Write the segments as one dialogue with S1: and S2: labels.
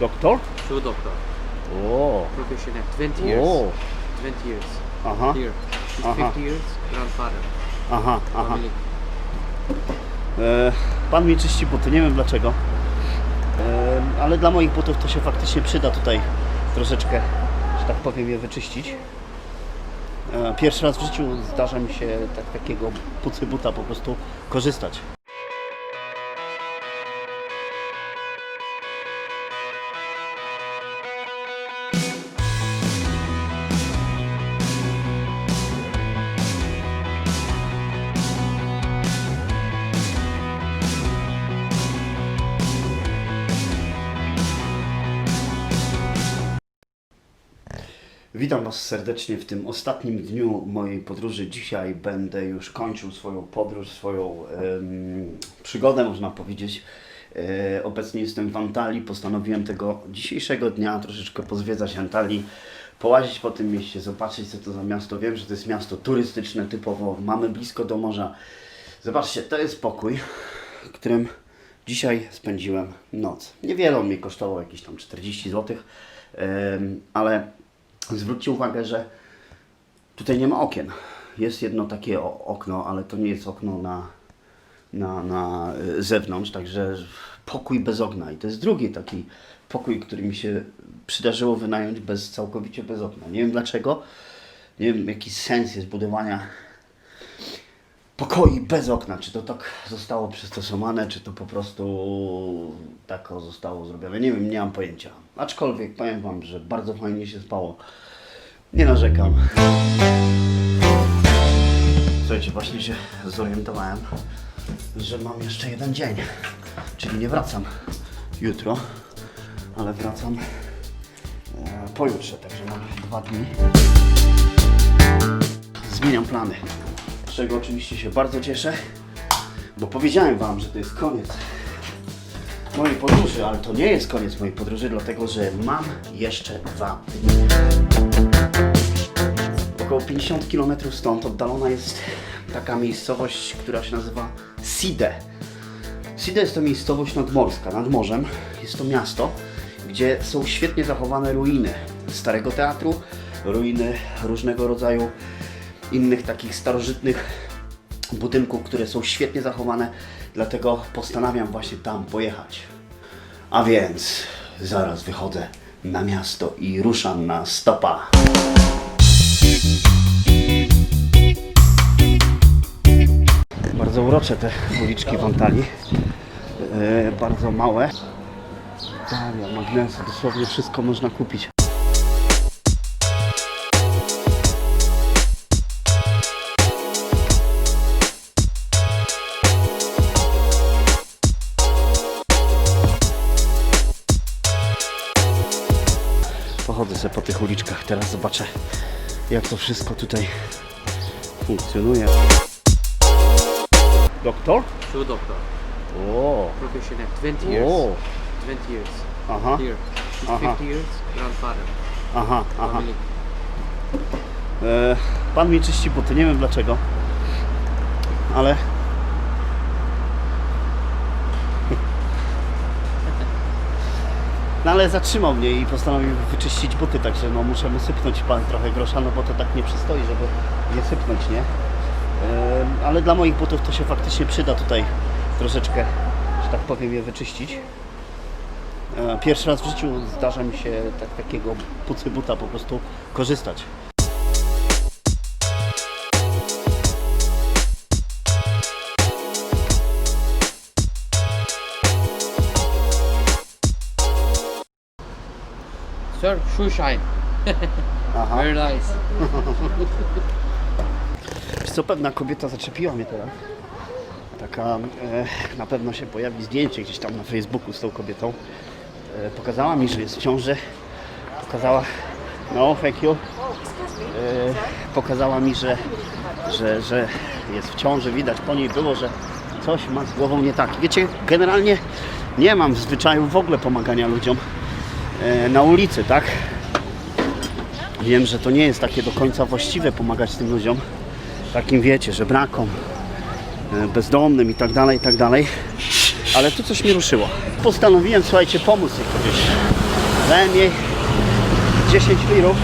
S1: Doktor?
S2: Shoe doctor,
S1: O,
S2: professional, 20 years.
S1: o,
S2: 20 years.
S1: aha,
S2: Here, he's
S1: Aha.
S2: 50 years, grandfather,
S1: aha, aha.
S2: family.
S1: E, pan mi czyści buty, nie wiem dlaczego. E, ale dla moich butów to się faktycznie przyda tutaj troszeczkę, że tak powiem, je wyczyścić. E, pierwszy raz w życiu zdarza mi się tak, takiego pucy buta po prostu korzystać. Witam Was serdecznie w tym ostatnim dniu mojej podróży. Dzisiaj będę już kończył swoją podróż, swoją przygodę, można powiedzieć. E, obecnie jestem w Antalii. Postanowiłem tego dzisiejszego dnia troszeczkę pozwiedzać Antalii, połazić po tym mieście, zobaczyć co to za miasto. Wiem, że to jest miasto turystyczne typowo. Mamy blisko do morza. Zobaczcie, to jest pokój, w którym dzisiaj spędziłem noc. Niewiele on mnie kosztował, jakieś tam 40 zł, ale zwróćcie uwagę, że tutaj nie ma okien. Jest jedno takie okno, ale to nie jest okno na, na, na y, zewnątrz, także pokój bez okna. I to jest drugi taki pokój, który mi się przydarzyło wynająć bez, całkowicie bez okna. Nie wiem dlaczego, nie wiem jaki sens jest budowania pokoi bez okna. Czy to tak zostało przystosowane, czy to po prostu tak zostało zrobione. Nie wiem, nie mam pojęcia. Aczkolwiek powiem Wam, że bardzo fajnie się spało. Nie narzekam. Słuchajcie, właśnie się zorientowałem, że mam jeszcze jeden dzień. Czyli nie wracam jutro, ale wracam e, pojutrze, także mam dwa dni zmieniam plany. Z czego oczywiście się bardzo cieszę, bo powiedziałem Wam, że to jest koniec mojej podróży, ale to nie jest koniec mojej podróży, dlatego że mam jeszcze dwa dni. Około 50 km stąd oddalona jest taka miejscowość, która się nazywa Side. Side jest to miejscowość nadmorska, nad morzem. Jest to miasto, gdzie są świetnie zachowane ruiny Starego Teatru, ruiny różnego rodzaju innych takich starożytnych budynków, które są świetnie zachowane, dlatego postanawiam właśnie tam pojechać. A więc zaraz wychodzę na miasto i ruszam na stopa. Bardzo urocze te uliczki w Antalii. E, bardzo małe. Daria, magnesy, dosłownie wszystko można kupić. Tych uliczkach, teraz zobaczę jak to wszystko tutaj funkcjonuje. Doktor?
S2: Shoe doctor,
S1: O,
S2: professional, 20 years.
S1: o,
S2: 20 years.
S1: aha,
S2: Here, he's
S1: Aha.
S2: 50 years, grandfather,
S1: aha, aha.
S2: family.
S1: E, pan mi czyści buty, nie wiem dlaczego, ale No ale zatrzymał mnie i postanowił wyczyścić buty, także no muszę mu sypnąć pan trochę grosza, no bo to tak nie przystoi, żeby je sypnąć, nie? E, ale dla moich butów to się faktycznie przyda tutaj troszeczkę, że tak powiem, je wyczyścić. E, Pierwszy raz w życiu zdarza mi się tak, takiego pucy buta po prostu korzystać.
S2: Sir, shoe shine.
S1: Aha.
S2: Very nice.
S1: Wiesz co, pewna kobieta zaczepiła mnie teraz. Taka, e, na pewno się pojawi zdjęcie gdzieś tam na Facebooku z tą kobietą. E, pokazała mi, że jest w ciąży. Pokazała, no thank you. E, pokazała mi, że, że, że jest w ciąży. Widać po niej było, że coś ma z głową nie tak. Wiecie, generalnie nie mam w zwyczaju w ogóle pomagania ludziom na ulicy, tak? Wiem, że to nie jest takie do końca właściwe pomagać tym ludziom, takim wiecie, żebrakom, e, bezdomnym i tak dalej, i tak dalej. ale tu coś mnie ruszyło. Postanowiłem, słuchajcie, pomóc tej kobiecie. Dałem jej 10 lirów.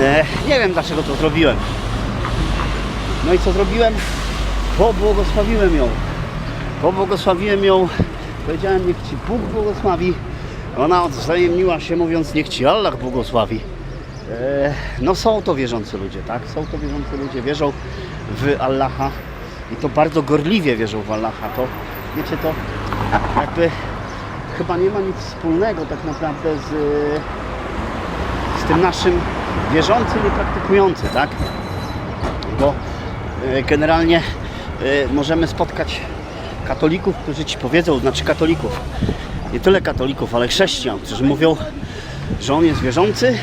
S1: E, nie wiem dlaczego to zrobiłem. No i co zrobiłem? Pobłogosławiłem ją. Pobłogosławiłem ją. Powiedziałem, niech Ci Bóg błogosławi. Ona odzajemniła się mówiąc, niech Ci Allah błogosławi. E, no są to wierzący ludzie, tak? Są to wierzący ludzie, wierzą w Allaha i to bardzo gorliwie wierzą w Allaha. To, wiecie, to jakby chyba nie ma nic wspólnego tak naprawdę z, z tym naszym wierzącym i praktykującym, tak? Bo e, generalnie e, możemy spotkać katolików, którzy ci powiedzą, znaczy katolików, nie tyle katolików, ale chrześcijan, którzy mówią, że on jest wierzący,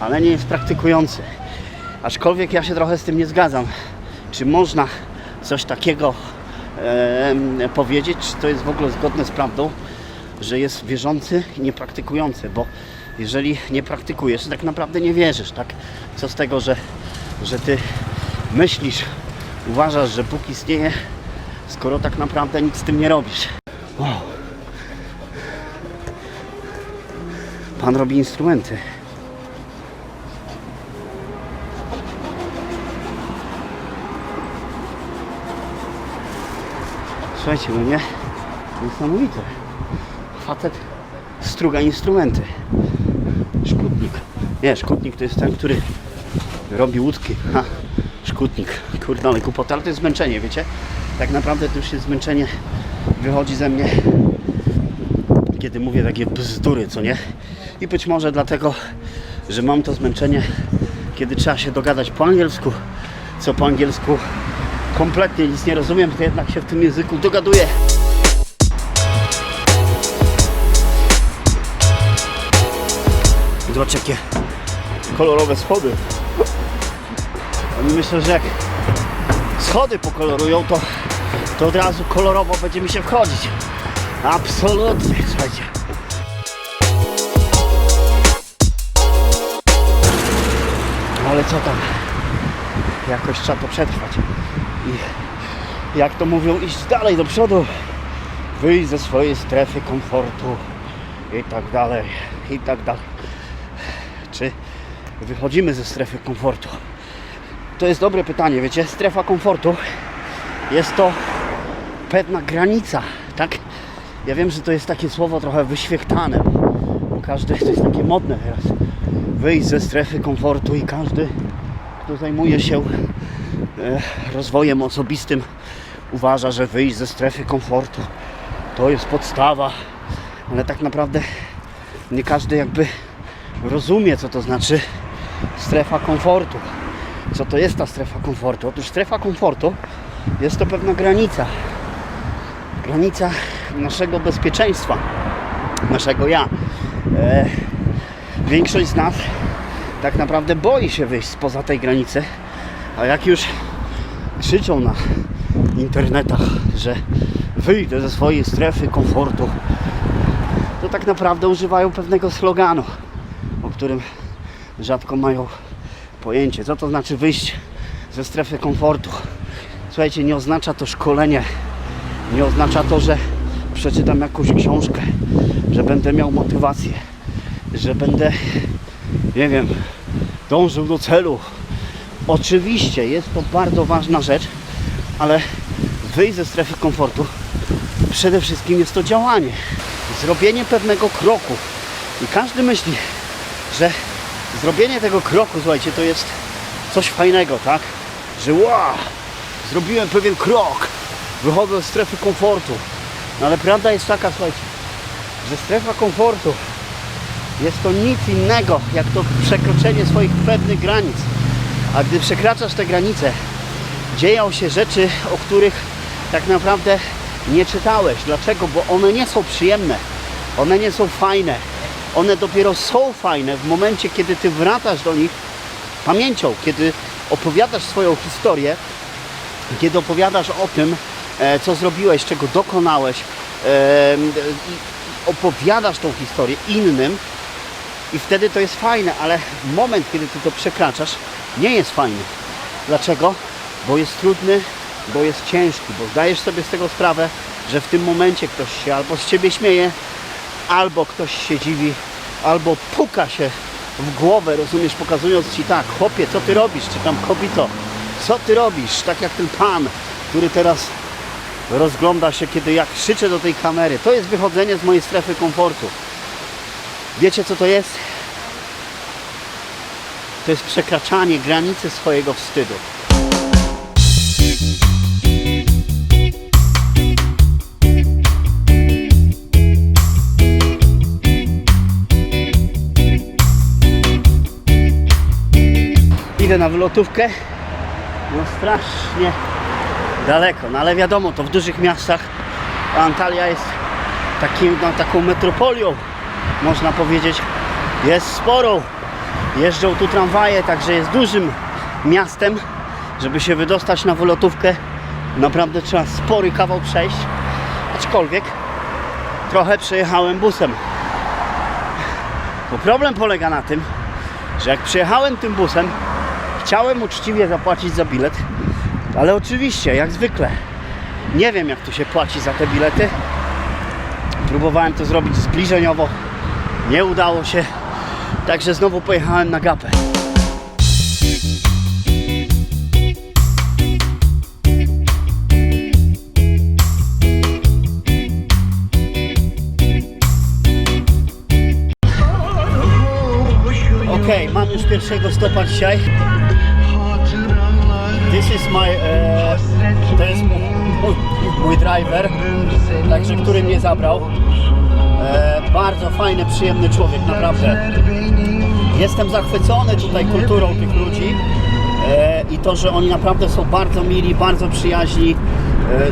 S1: ale nie jest praktykujący. Aczkolwiek ja się trochę z tym nie zgadzam. Czy można coś takiego em, powiedzieć, czy to jest w ogóle zgodne z prawdą, że jest wierzący i niepraktykujący, bo jeżeli nie praktykujesz, to tak naprawdę nie wierzysz, tak? Co z tego, że, że ty myślisz, uważasz, że Bóg istnieje, skoro tak naprawdę nic z tym nie robisz. Wow. Pan robi instrumenty. Słuchajcie, no nie? Niesamowite. Facet struga instrumenty. Szkutnik. Nie, szkutnik to jest ten, który robi łódki. Ha, szkutnik. Kurde, ale głupota, ale to jest zmęczenie, wiecie? Tak naprawdę to już jest zmęczenie. Wychodzi ze mnie, kiedy mówię takie bzdury, co nie? I być może dlatego, że mam to zmęczenie, kiedy trzeba się dogadać po angielsku, co po angielsku kompletnie nic nie rozumiem, to jednak się w tym języku dogaduję. Zobacz jakie kolorowe schody. Oni myślą, że jak schody pokolorują, to, to od razu kolorowo będzie mi się wchodzić. Absolutnie, słuchajcie. Ale co tam? Jakoś trzeba to przetrwać. I jak to mówią, iść dalej do przodu. Wyjść ze swojej strefy komfortu i tak dalej, i tak dalej. Czy wychodzimy ze strefy komfortu? To jest dobre pytanie, wiecie, strefa komfortu jest to pewna granica, tak? Ja wiem, że to jest takie słowo trochę wyświechtane, bo, każdy, to jest takie modne teraz, wyjść ze strefy komfortu i każdy, kto zajmuje się e, rozwojem osobistym, uważa, że wyjść ze strefy komfortu to jest podstawa, ale tak naprawdę nie każdy jakby rozumie, co to znaczy strefa komfortu. Co to jest ta strefa komfortu? Otóż strefa komfortu jest to pewna granica. Granica naszego bezpieczeństwa, naszego ja. E, większość z nas tak naprawdę boi się wyjść spoza tej granicy, a jak już krzyczą na internetach, że wyjdę ze swojej strefy komfortu, to tak naprawdę używają pewnego sloganu, o którym rzadko mają pojęcie. Co to znaczy wyjść ze strefy komfortu? Słuchajcie, nie oznacza to szkolenie, nie oznacza to, że przeczytam jakąś książkę, że będę miał motywację, że będę, nie wiem, dążył do celu. Oczywiście jest to bardzo ważna rzecz, ale wyjść ze strefy komfortu przede wszystkim jest to działanie, zrobienie pewnego kroku. I każdy myśli, że zrobienie tego kroku, słuchajcie, to jest coś fajnego, tak? Że wow, zrobiłem pewien krok, wychodzę z strefy komfortu. No ale prawda jest taka, słuchajcie, że strefa komfortu jest to nic innego, jak to przekroczenie swoich pewnych granic. A gdy przekraczasz te granice, dzieją się rzeczy, o których tak naprawdę nie czytałeś. Dlaczego? Bo one nie są przyjemne, one nie są fajne. One dopiero są fajne w momencie, kiedy ty wracasz do nich pamięcią, kiedy opowiadasz swoją historię, kiedy opowiadasz o tym, e, co zrobiłeś, czego dokonałeś, e, opowiadasz tą historię innym i wtedy to jest fajne, ale moment, kiedy ty to przekraczasz, nie jest fajny. Dlaczego? Bo jest trudny, bo jest ciężki, bo zdajesz sobie z tego sprawę, że w tym momencie ktoś się albo z ciebie śmieje, albo ktoś się dziwi, albo puka się w głowę, rozumiesz, pokazując ci tak, chłopie, co ty robisz, czy tam kobito, co ty robisz, tak jak ten pan, który teraz rozgląda się, kiedy ja krzyczę do tej kamery. To jest wychodzenie z mojej strefy komfortu. Wiecie co to jest? To jest przekraczanie granicy swojego wstydu. Idę na wylotówkę. No strasznie daleko, no ale wiadomo, to w dużych miastach Antalya jest takim, no, taką metropolią, można powiedzieć, jest sporą. Jeżdżą tu tramwaje, także jest dużym miastem. Żeby się wydostać na wylotówkę, naprawdę trzeba spory kawał przejść. Aczkolwiek trochę przejechałem busem. Bo problem polega na tym, że jak przyjechałem tym busem, chciałem uczciwie zapłacić za bilet, ale oczywiście, jak zwykle, nie wiem jak tu się płaci za te bilety. Próbowałem to zrobić zbliżeniowo, nie udało się, także znowu pojechałem na gapę. Okej, mam już pierwszego stopa dzisiaj. This is my, e, to jest mój, mój, mój driver, także który mnie zabrał. Bardzo fajny, przyjemny człowiek, naprawdę. Jestem zachwycony tutaj kulturą tych ludzi e, i to, że oni naprawdę są bardzo mili, bardzo przyjaźni,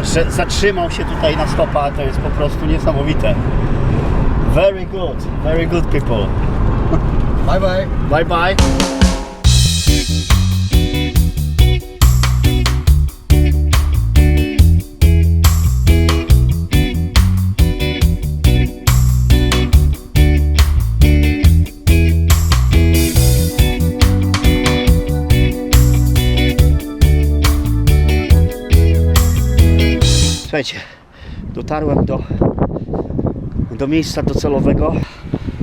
S1: e, że zatrzymał się tutaj na stopa, to jest po prostu niesamowite. Very good, very good people.
S3: Bye bye.
S1: Bye bye. Słuchajcie, dotarłem do, do miejsca docelowego.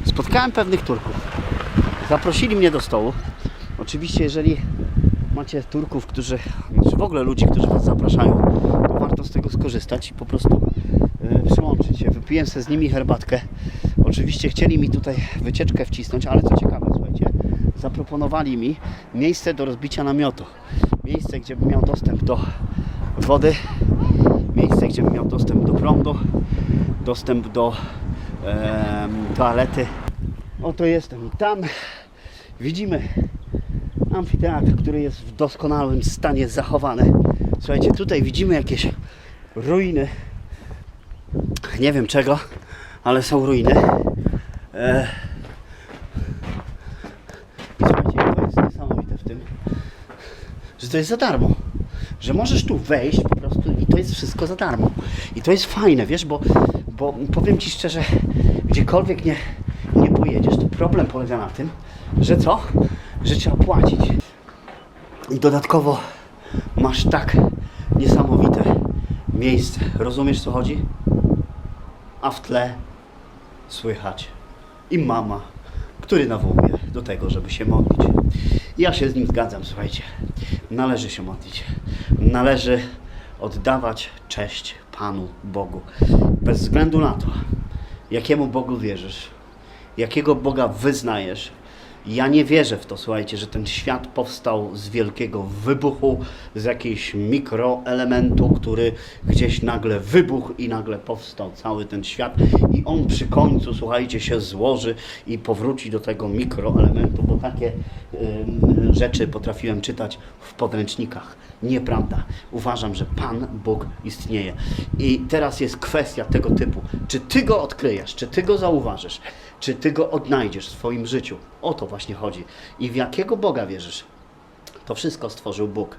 S1: Spotkałem pewnych Turków. Zaprosili mnie do stołu. Oczywiście, jeżeli macie Turków, którzy, czy w ogóle ludzi, którzy Was zapraszają, to warto z tego skorzystać i po prostu e, przyłączyć się. Wypiłem sobie z nimi herbatkę. Oczywiście chcieli mi tutaj wycieczkę wcisnąć, ale co ciekawe, słuchajcie, zaproponowali mi miejsce do rozbicia namiotu. Miejsce, gdzie bym miał dostęp do wody, miejsce, gdzie bym miał dostęp do prądu, dostęp do em, toalety. Oto jestem. Tam widzimy amfiteatr, który jest w doskonałym stanie zachowany. Słuchajcie, tutaj widzimy jakieś ruiny. Nie wiem czego, ale są ruiny. E... I słuchajcie, to jest niesamowite w tym, że to jest za darmo. Że możesz tu wejść to jest wszystko za darmo. I to jest fajne, wiesz, bo, bo powiem Ci szczerze, gdziekolwiek nie, nie pojedziesz, to problem polega na tym, że co? Że trzeba płacić. I dodatkowo masz tak niesamowite miejsce. Rozumiesz co chodzi? A w tle słychać i mama, który nawołuje do tego, żeby się modlić. Ja się z nim zgadzam, słuchajcie. Należy się modlić. Należy oddawać cześć Panu Bogu. Bez względu na to, jakiemu Bogu wierzysz, jakiego Boga wyznajesz. Ja nie wierzę w to, słuchajcie, że ten świat powstał z wielkiego wybuchu, z jakiegoś mikroelementu, który gdzieś nagle wybuchł i nagle powstał cały ten świat i on przy końcu, słuchajcie, się złoży i powróci do tego mikroelementu, bo takie ym, rzeczy potrafiłem czytać w podręcznikach. Nieprawda. Uważam, że Pan Bóg istnieje. I teraz jest kwestia tego typu. Czy ty go odkryjesz, czy ty go zauważysz, czy ty go odnajdziesz w swoim życiu? O to właśnie chodzi. I w jakiego Boga wierzysz? To wszystko stworzył Bóg.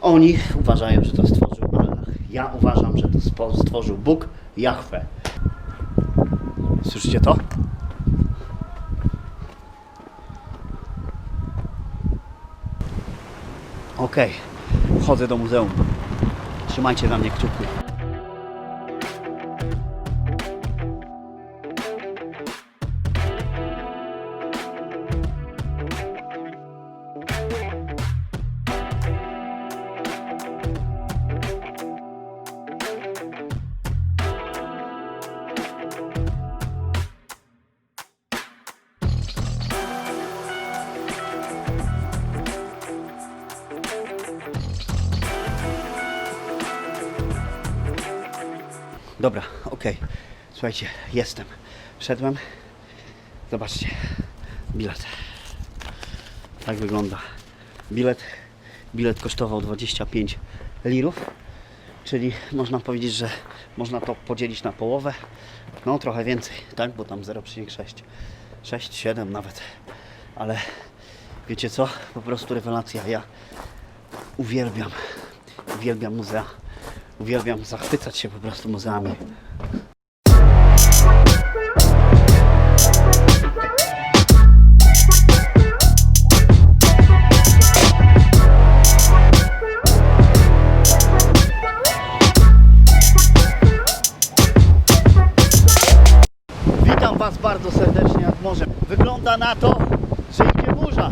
S1: Oni uważają, że to stworzył Allah. Ja uważam, że to stworzył Bóg, Jahwe. Słyszycie to? Okej, wchodzę do muzeum. Trzymajcie na mnie kciuki. Dobra, okej. Słuchajcie, jestem. Wszedłem. Zobaczcie. Bilet. Tak wygląda. Bilet. Bilet kosztował 25 lirów. Czyli można powiedzieć, że można to podzielić na połowę. No trochę więcej, tak? Bo tam 0,6. 6, 7 nawet. Ale wiecie co? Po prostu rewelacja. Ja uwielbiam, uwielbiam muzea. Uwielbiam zachwycać się po prostu muzeami. Witam Was bardzo serdecznie nad morzem. Wygląda na to, że idzie burza.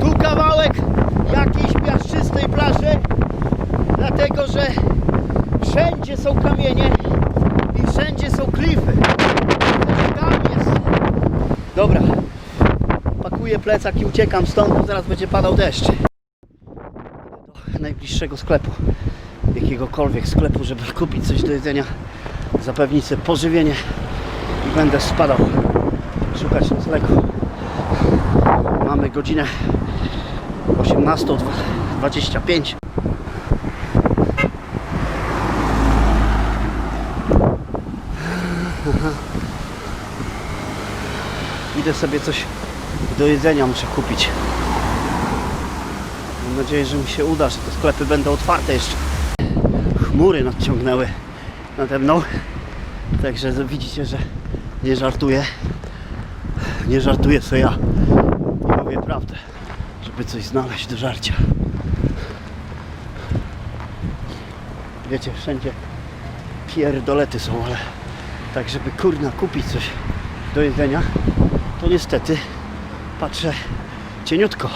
S1: Tu kawałek jakiejś piaszczystej plaży, dlatego że wszędzie są kamienie i wszędzie są klify. Tam jest. Dobra, pakuję plecak i uciekam stąd, bo zaraz będzie padał deszcz. Do najbliższego sklepu, jakiegokolwiek sklepu, żeby kupić coś do jedzenia, zapewnić sobie pożywienie i będę spadał szukać noclegu. Mamy godzinę 18.25. Idę sobie coś do jedzenia muszę kupić. Mam nadzieję, że mi się uda, że te sklepy będą otwarte jeszcze. Chmury nadciągnęły nade mną. Także widzicie, że nie żartuję. Nie żartuję co ja. I mówię prawdę, żeby coś znaleźć do żarcia. Wiecie, wszędzie pierdolety są, ale tak żeby kurna kupić coś do jedzenia, to niestety patrzę cieniutko.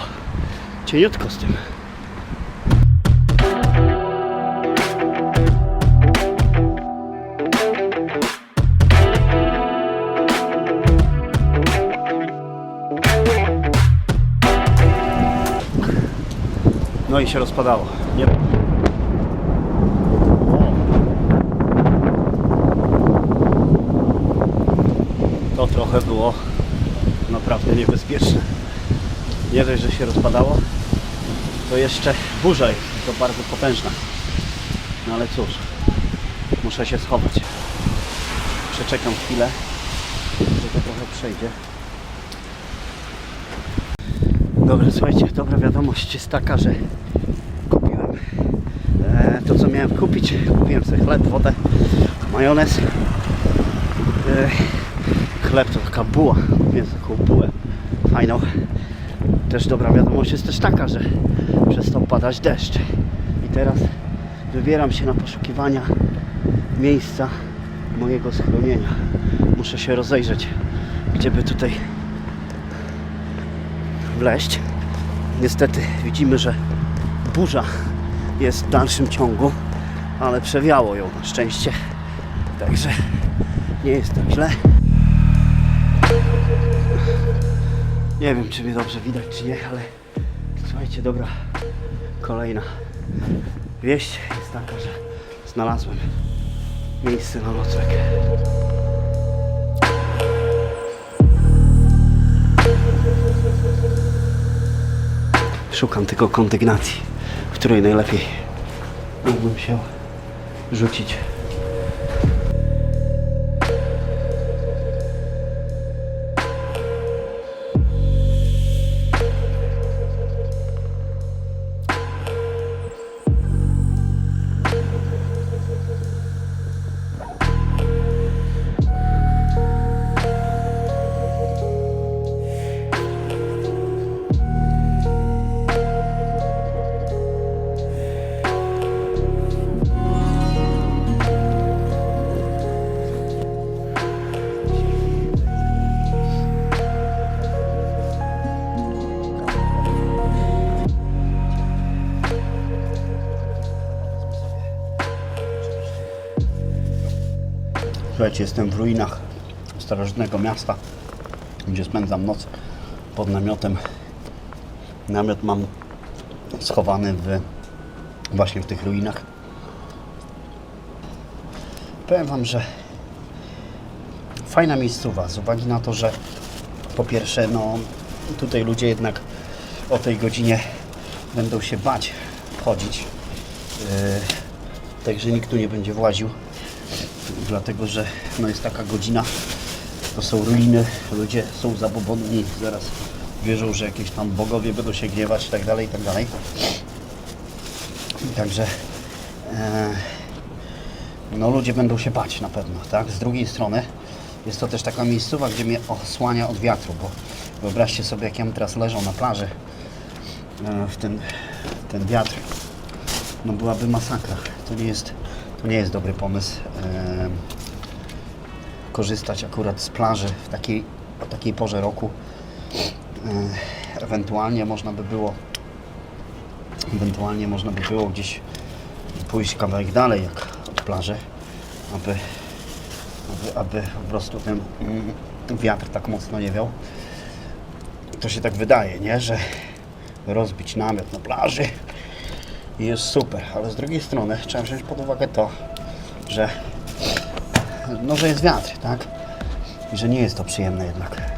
S1: Cieniutko z tym. No i się rozpadało. Nie. To trochę było naprawdę niebezpieczne. Nie dość, że się rozpadało, to jeszcze burza jest, to bardzo potężna. No ale cóż, muszę się schować. Przeczekam chwilę, że to trochę przejdzie. Dobra, słuchajcie, dobra wiadomość jest taka, że kupiłem e, to, co miałem kupić. Kupiłem sobie chleb, wodę, majonez. E, chleb to taka buła, sobie taką bułę fajną. Też dobra wiadomość jest też taka, że przestał padać deszcz. I teraz wybieram się na poszukiwania miejsca mojego schronienia. Muszę się rozejrzeć, gdzie by tutaj wleść. Niestety widzimy, że burza jest w dalszym ciągu, ale przewiało ją na szczęście. Także nie jest tak źle. Nie wiem, czy mnie dobrze widać, czy nie, ale słuchajcie, dobra, kolejna wieść jest taka, że znalazłem miejsce na nocleg. Szukam tylko kondygnacji, w której najlepiej mógłbym się rzucić. Słuchajcie, jestem w ruinach starożytnego miasta, gdzie spędzam noc pod namiotem. Namiot mam schowany w, właśnie w tych ruinach. powiem Wam, że fajna miejscowa z uwagi na to, że po pierwsze, no tutaj ludzie jednak o tej godzinie będą się bać wchodzić. Yy, także nikt tu nie będzie właził, dlatego że no jest taka godzina, to są ruiny, ludzie są zabobonni, zaraz wierzą, że jakieś tam bogowie będą się gniewać i tak dalej, i tak dalej. Także e, no ludzie będą się bać na pewno, tak? Z drugiej strony jest to też taka miejscowa, gdzie mnie osłania od wiatru, bo wyobraźcie sobie, jak ja teraz leżał na plaży e, w ten, ten wiatr, no byłaby masakra. To nie jest, to nie jest dobry pomysł e, korzystać akurat z plaży w takiej, o takiej porze roku. E, ewentualnie można by było ewentualnie można by było gdzieś pójść kawałek dalej jak od plaży, aby, aby, aby po prostu ten mm, wiatr tak mocno nie wiał. To się tak wydaje, nie? Że rozbić namiot na plaży i jest super, ale z drugiej strony trzeba wziąć pod uwagę to, że no, że jest wiatr, tak? I że nie jest to przyjemne jednak.